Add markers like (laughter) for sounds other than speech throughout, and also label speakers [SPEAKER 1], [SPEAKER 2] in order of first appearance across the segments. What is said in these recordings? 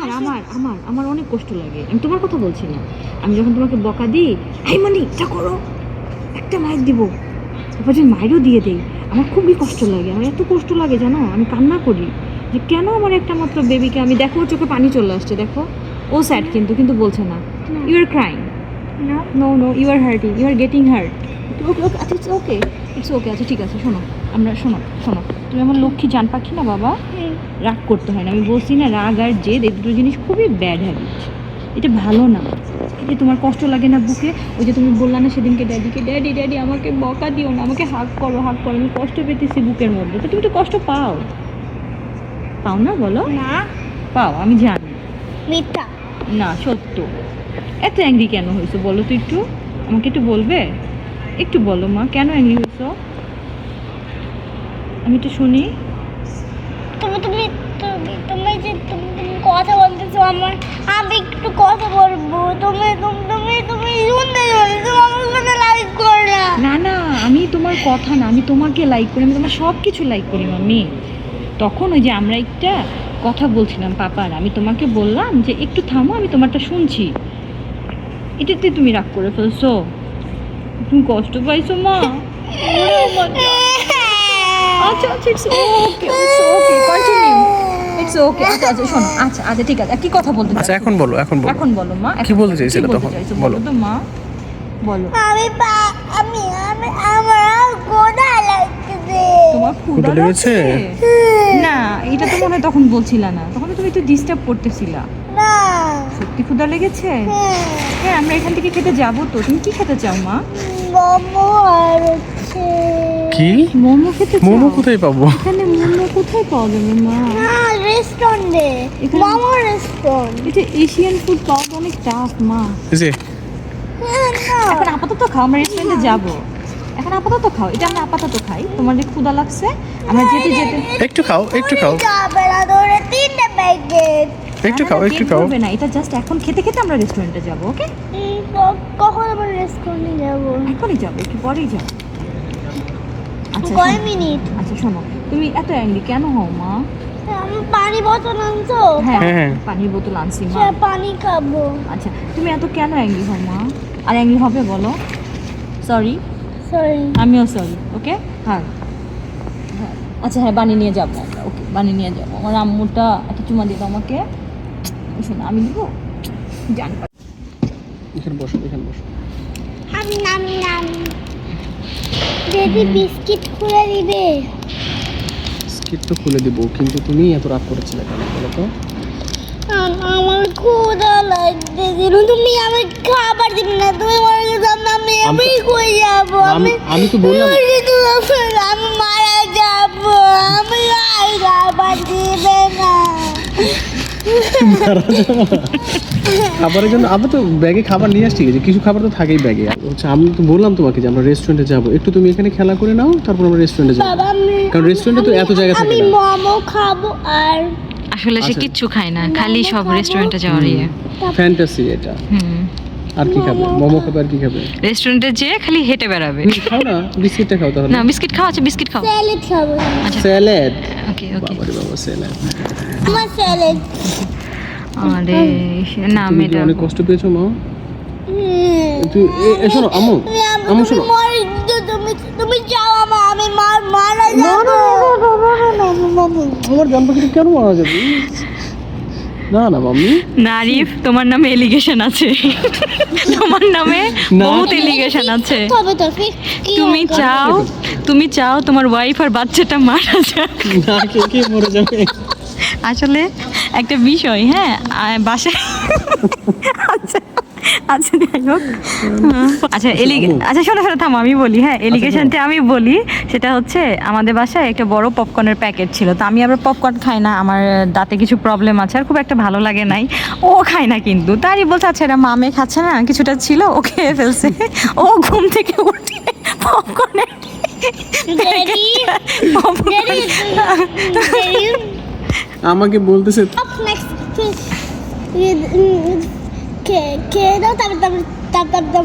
[SPEAKER 1] আমার আমার আমার আমার অনেক কষ্ট লাগে। আমি তোমার কথা বলছি না। আমি যখন তোমাকে বকা দিই এই মানি এটা করো। একটা মাইক দিব। তারপর যদি মাইরও দিয়ে দেই আমার খুবই কষ্ট লাগে। আমার এত কষ্ট লাগে জানো? আমি কান্না করি যে কেন আমার একটা মাত্র বেবিকে আমি দেখো ওর চোখে পানি চলে আসছে দেখো? ও স্যাড কিন্তু কিন্তু বলছে না। You are crying
[SPEAKER 2] no.
[SPEAKER 1] No you are hurting you are getting hurt okay okay আচ্ছা ইটস ওকে। ইটস ওকে আচ্ছা ঠিক আছে শোনো। আমরা শোনো শোনো তুমি আমার লক্ষ্মী জান পাখি না বাবা? রাগ করতে হয় না আমি বলছি না রাগ আর জেদ এই দুটো জিনিস খুবই ব্যাড হ্যাবিট এটা ভালো না। এই যে তোমার কষ্ট লাগে না বুকে ওই যে তুমি বললা না সেদিনকে ড্যাডিকে ড্যাডি ড্যাডি আমাকে বকা দিও না আমাকে হাক করো হাক করো আমি কষ্ট পেতেছি বুকের মধ্যে। তো তুমি তো কষ্ট পাও। পাও না বলো?
[SPEAKER 2] না।
[SPEAKER 1] পাও আমি জানি।
[SPEAKER 2] মিথ্যা।
[SPEAKER 1] না সত্য। এত অ্যাংরি কেন হয়েছো? বলো তো একটু। আমাকে একটু বলবে? একটু বলো মা কেন অ্যাংরি হয়েছো? আমি একটু শুনি।
[SPEAKER 2] তুমি তুমি তুমি তুমি যে তুমি কথা বলতেছো আমার আমি একটু কথা বলব। তুমি তুমি তুমি তুমি শুনতে চলেছো আমার সাথে লাইক করো না।
[SPEAKER 1] না না আমি তোমার কথা না আমি তোমাকে লাইক করি আমি তোমার সব কিছু লাইক করি মাম্মি। তখন ওই যে আমরা একটা কথা বলছিলাম পাপার আমি তোমাকে বললাম যে একটু থামো আমি তোমারটা শুনছি। এটাতে তুমি রাগ করে ফেলছো। তুমি কষ্ট পাইছো মা। (laughs) আচ্ছা আচ্ছা it's okay it's okay continue it's okay আচ্ছা আচ্ছা শোনো আচ্ছা আচ্ছা ঠিক আছে আর কি কথা বলতে
[SPEAKER 3] আচ্ছা এখন বলো এখন বলো।
[SPEAKER 1] এখন বলো মা
[SPEAKER 3] কি বলতে চাইছিলে তখন? বলো।
[SPEAKER 1] বলো। তো মা বলো।
[SPEAKER 2] আমি পা- আমি আমি আমার গোদা লাগতেছে
[SPEAKER 1] তোমার ক্ষুধা
[SPEAKER 3] লেগেছে?
[SPEAKER 1] লাগছে? না এটা তো মনে হয় তখন বলছিলা না। তখন তুমি একটু ডিস্টার্ব করতেছিলা।
[SPEAKER 2] না।
[SPEAKER 1] সত্যি ক্ষুধা লেগেছে?
[SPEAKER 2] হ্যাঁ
[SPEAKER 1] হ্যাঁ আমরা এখান থেকে খেতে যাব তো। তুমি কি খেতে চাও মা?
[SPEAKER 2] মোমো আর হচ্ছে
[SPEAKER 3] কি?
[SPEAKER 1] মোমো খেতে চাও?
[SPEAKER 3] মোমো কোথায় পাবো?
[SPEAKER 1] এখানে মোমো কোথায় পাওয়া যাবে মা?
[SPEAKER 2] না রেস্টুরেন্টে মোমো রেস্টুরেন্ট
[SPEAKER 1] এটা এশিয়ান ফুড পাওয়া অনেক টাফ মা।
[SPEAKER 3] যে।
[SPEAKER 1] এখন আপাতত খাও আমরা রেস্টুরেন্টে যাব। এখন আপাতত খাও এটা আমরা আপাতত খাই। তোমার যে ক্ষুধা লাগছে আমরা যেতে যেতে
[SPEAKER 3] একটু খাও একটু খাও।
[SPEAKER 2] যাবে তিনটে প্যাকেট
[SPEAKER 3] একটু খাও একটু খাও।
[SPEAKER 1] না এটা জাস্ট এখন খেতে খেতে আমরা রেস্টুরেন্টে যাব ওকে
[SPEAKER 2] কখন আবার রেস্টুরেন্টে যাব?
[SPEAKER 1] এখনই যাব একটু পরেই যাব।
[SPEAKER 2] কয়
[SPEAKER 1] শোনো।
[SPEAKER 2] মিনিট?
[SPEAKER 1] আচ্ছা শোনো। তুমি এত অ্যাংরি কেন হও মা?
[SPEAKER 2] আমি পানি বোতল আনছো।
[SPEAKER 1] হ্যাঁ
[SPEAKER 3] হ্যাঁ, হ্যাঁ।
[SPEAKER 1] পানির বোতল আনছি মা।
[SPEAKER 2] পানি খাব।
[SPEAKER 1] আচ্ছা তুমি এত কেন অ্যাংরি হও মা? আর অ্যাংরি হবে বলো। সরি
[SPEAKER 2] সরি
[SPEAKER 1] আমিও সরি ওকে হ্যাঁ। হ্যাঁ। আচ্ছা হ্যাঁ বানিয়ে নিয়ে যাব আমরা ওকে বানিয়ে নিয়ে যাব আমার আম্মুটা একটা চুমা দিত আমাকে। শোনো আমি দিব জান
[SPEAKER 3] এখানে বসো এখানে বসো।
[SPEAKER 2] আমি নাম নাম। দিদি বিস্কিট খুলে দিবে।
[SPEAKER 3] স্কিট তো খুলে দিব কিন্তু তুমি এত রাগ করেছিলে কেন বলো তো?
[SPEAKER 2] আম- আমার ক্ষুধা লাগতেছিল তুমি আমি খাবার দিবে না তুমি মরে গেছো আমি
[SPEAKER 3] আমি
[SPEAKER 2] কই যাব আমি
[SPEAKER 3] আমি- তো বললাম
[SPEAKER 2] আমি মারা যাব আমি আর খাবার দিবে না।
[SPEAKER 3] মারা যাব। খাবারের জন্য আমরা তো ব্যাগে খাবার নিয়ে আসছি যে কিছু খাবার তো থাকেই ব্যাগে। হচ্ছে আমি তো বললাম তোমাকে যে আমরা রেস্টুরেন্টে যাব। একটু তুমি এখানে খেলা করে নাও তারপর আমরা রেস্টুরেন্টে যাব। কারণ রেস্টুরেন্টে তো এত জায়গা থাকে
[SPEAKER 2] আমি
[SPEAKER 3] না।
[SPEAKER 2] মোমো খাব আর
[SPEAKER 1] আসলে সে
[SPEAKER 3] আচ্ছা।
[SPEAKER 1] কিচ্ছু খায় না খালি সব রেস্টুরেন্টে যাওয়ার ইয়ে।
[SPEAKER 3] ফ্যান্টাসি এটা।
[SPEAKER 1] হুম।
[SPEAKER 3] আর কি খাবে?
[SPEAKER 2] মোমো
[SPEAKER 3] খাবে আর কি খাবে?
[SPEAKER 1] রেস্টুরেন্টে যেয়ে খালি হেঁটে বেড়াবে।
[SPEAKER 3] খাও না? বিস্কিটটা খাও তাহলে।
[SPEAKER 1] না বিস্কিট খাও আচ্ছা বিস্কিট খাও।
[SPEAKER 2] স্যালাড খাব।
[SPEAKER 3] স্যালাড
[SPEAKER 1] ওকে ওকে
[SPEAKER 3] বাবারে বাবা স্যালাড
[SPEAKER 2] আমার স্যালাড
[SPEAKER 1] আরে না মেয়েটা
[SPEAKER 3] অনেক কষ্ট পেয়েছ মা। তুই শোনো আমু আমু শোনো।
[SPEAKER 2] তুমি তুমি যাও আমার আমি মার মারা
[SPEAKER 3] না
[SPEAKER 2] যাব।
[SPEAKER 3] না না না না না, আমার জান পাখিটা কেন মারা যাবে? না না মাম্মি।
[SPEAKER 1] নারিফ তোমার নামে এলিগেশন আছে। তোমার নামে। বহুত এলিগেশন আছে। তুমি চাও তুমি চাও তোমার ওয়াইফ আর বাচ্চাটা মারা যাক।
[SPEAKER 3] না কে কে মরে যাবে?
[SPEAKER 1] আসলে একটা বিষয় হ্যাঁ? বাসায় আচ্ছা আচ্ছা যাই হোক। আচ্ছা এলি আচ্ছা শোনো শোনো থামো আমি বলি হ্যাঁ এলিগেশনটা আমি বলি সেটা হচ্ছে আমাদের বাসায় একটা বড় পপকর্নের প্যাকেট ছিল। তো আমি আবার পপকর্ন খাই না আমার দাঁতে কিছু প্রবলেম আছে আর খুব একটা ভালো লাগে নাই। ও খায় না কিন্তু তারই বলছে আচ্ছা এটা মামে খাচ্ছে না কিছুটা ছিল ও খেয়ে ফেলছে। ও ঘুম থেকে উঠে পপকর্নের
[SPEAKER 3] আমাকে বলতেছে
[SPEAKER 2] কে দাও তারপর তারপর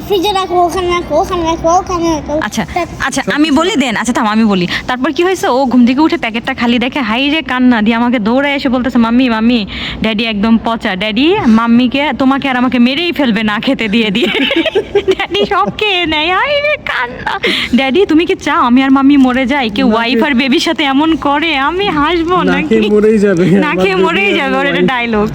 [SPEAKER 2] ফ্রিজে রাখো ওখানে রাখো ওখানে রাখো ওখানে রাখো।
[SPEAKER 1] আচ্ছা আচ্ছা আমি বলি দেন আচ্ছা থাম আমি বলি। তারপর কি হয়েছে? ও ঘুম থেকে উঠে প্যাকেটটা খালি দেখে হাই রে কান্না দিয়ে আমাকে দৌড়ে এসে বলতেছে মাম্মি মাম্মি ড্যাডি একদম পচা। ড্যাডি মাম্মিকে তোমাকে আর আমাকে মেরেই ফেলবে না খেতে দিয়ে দিয়ে। ড্যাডি সব খেয়ে নেয় হাই রে কান্না। ড্যাডি তুমি কি চাও আমি আর মাম্মি মরে যাই? কেউ ওয়াইফ আর বেবির সাথে এমন করে? আমি হাসবো
[SPEAKER 3] না
[SPEAKER 1] নাকি?
[SPEAKER 3] মরেই যাবে
[SPEAKER 1] না খেয়ে মরেই যাবে ওর এটা ডায়লগ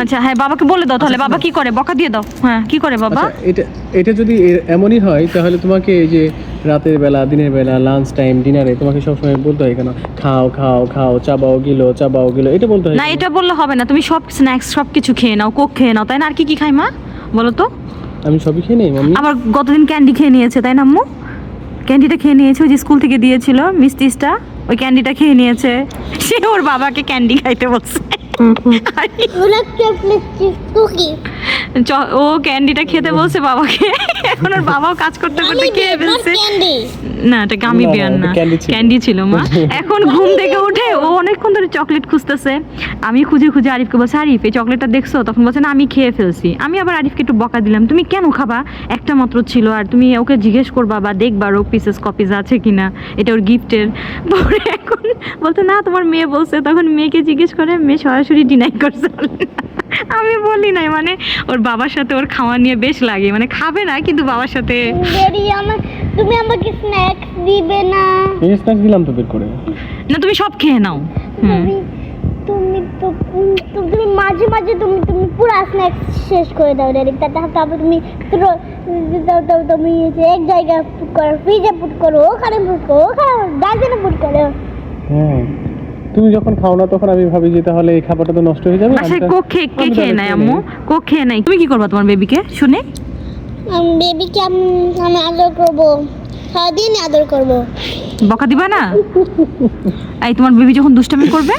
[SPEAKER 1] আচ্ছা হ্যাঁ বাবাকে বলে দাও তাহলে। বাবা কি করে? বকা দিয়ে দাও। হ্যাঁ কি করে বাবা?
[SPEAKER 3] আচ্ছা, এটা এটা যদি এমনই হয় তাহলে তোমাকে এই যে রাতের বেলা দিনের বেলা লাঞ্চ টাইম ডিনারে তোমাকে সবসময় বলতে হয় কেন? খাও খাও খাও চাবাও গিলো চাবাও গিলো এটা বলতে হয়
[SPEAKER 1] না এটা বললে হবে না। তুমি সব স্ন্যাক্স সব কিছু খেয়ে নাও কোক খেয়ে নাও তাই না? আর কি কি খাই মা? বলো তো।
[SPEAKER 3] আমি সবই খেয়ে নেই মাম্মি।
[SPEAKER 1] আবার গতদিন ক্যান্ডি খেয়ে নিয়েছে তাই না আম্মু? ক্যান্ডিটা খেয়ে নিয়েছে ওই যে স্কুল থেকে দিয়েছিল মিস্টিসটা ওই ক্যান্ডিটা খেয়ে নিয়েছে। সে ওর বাবাকে ক্যান্ডি খাইতে বলছে। (laughs) ও ক্যান্ডিটা খেতে বলছে বাবাকে। এখন ওর বাবাও কাজ করতে করতে খেয়ে ফেলছে। না এটা গামি বিয়ার না ক্যান্ডি ছিল। মা। (laughs) এখন ঘুম থেকে উঠে ও অনেকক্ষণ ধরে চকলেট খুঁজতেছে। আমি খুঁজে খুঁজে আরিফকে বলছি আরিফ এই চকলেটটা দেখছ? তখন বলছে না আমি খেয়ে ফেলছি। আমি আবার আরিফকে একটু বকা দিলাম তুমি কেন খাবা? একটা মাত্র ছিল আর তুমি ওকে জিজ্ঞেস করবা বা দেখবা রোগ পিসেস কপিস আছে কিনা? এটা ওর গিফটের (laughs) পরে এখন বলতে না তোমার মেয়ে বলছে। তখন মেয়েকে জিজ্ঞেস করে মেয়ে সরাসরি ডিনাই করছে আমি বলি নাই মানে ওর বাবার সাথে ওর খাওয়া নিয়ে বেশ লাগে মানে খাবে না কিন্তু বাবার সাথে
[SPEAKER 2] আমার তুমি আমাকে স্ন্যাক্স দিবে না।
[SPEAKER 3] এই স্ন্যাক্স দিলাম তো বের করে।
[SPEAKER 1] না তুমি সব খেয়ে নাও।
[SPEAKER 2] তুমি তুমি তো তুমি- মাঝে মাঝে তুমি তুমি পুরো স্ন্যাক্স শেষ করে দাও ড্যাডি তারপর তারপর তুমি তুমি এক জায়গায় পুট করো ফ্রিজে পুট করো ওখানে পুট করো ওখানে ডাস্টবিনে পুট করো।
[SPEAKER 3] হ্যাঁ। তুমি যখন খাও না তখন আমি ভাবি যে তাহলে এই খাবারটা তো নষ্ট হয়ে যাবে
[SPEAKER 1] বাসায়
[SPEAKER 3] আমি তা-
[SPEAKER 1] কোক খেয়ে কে খেয়ে নেয় আম্মু?
[SPEAKER 3] নেই।
[SPEAKER 1] কোক খেয়ে নেয়? তুমি কি করবা তোমার বেবিকে শুনে।
[SPEAKER 2] আমি বেবিকে আমি আদর করব। সারাদিন আদর করব।
[SPEAKER 1] বকা দিবা না? এই তোমার বেবি যখন দুষ্টামি করবে?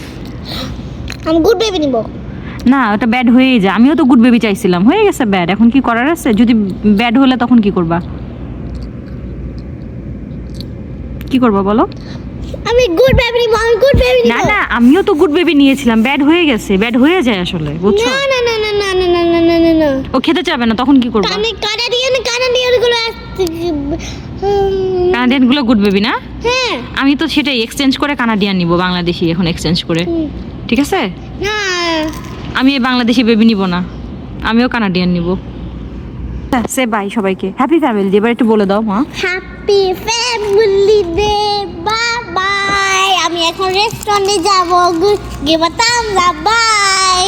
[SPEAKER 2] আমি গুড বেবি নিব।
[SPEAKER 1] না ওটা ব্যাড হয়েই যায়। আমিও তো গুড বেবি চাইছিলাম। হয়ে গেছে ব্যাড এখন কি করার আছে? যদি ব্যাড হলে তখন কি করবা? কি করবা বলো?
[SPEAKER 2] আমি গুড বেবি নিব আমি গুড বেবি
[SPEAKER 1] না
[SPEAKER 2] নিব
[SPEAKER 1] না আমিও তো গুড বেবি নিয়েছিলাম ব্যাড হয়ে গেছে ব্যাড হয়ে যায় আসলে বুঝছ
[SPEAKER 2] না না না না না না না না না না না
[SPEAKER 1] ও খেতে চাবে না তখন কি করবা
[SPEAKER 2] কানে কানাডিয়ান কানাডিয়ানগুলো আসছে উম,
[SPEAKER 1] কানাডিয়ানগুলো গুড বেবি না
[SPEAKER 2] হ্যাঁ
[SPEAKER 1] আমি তো সেটাই এক্সচেঞ্জ করে কানাডিয়ান নিব বাংলাদেশি এখন এক্সচেঞ্জ করে ঠিক আছে
[SPEAKER 2] না
[SPEAKER 1] আমি এই বাংলাদেশি বেবি নিব না আমিও কানাডিয়ান নিব সে বাই সবাইকে হ্যাপি ফ্যামিলি এবার একটু বলে দাও মা
[SPEAKER 2] হ্যাপি ফ্যামিলি ডে আমি এখন রেস্টুরেন্টে যাব। গিয়ে বাতাম বাই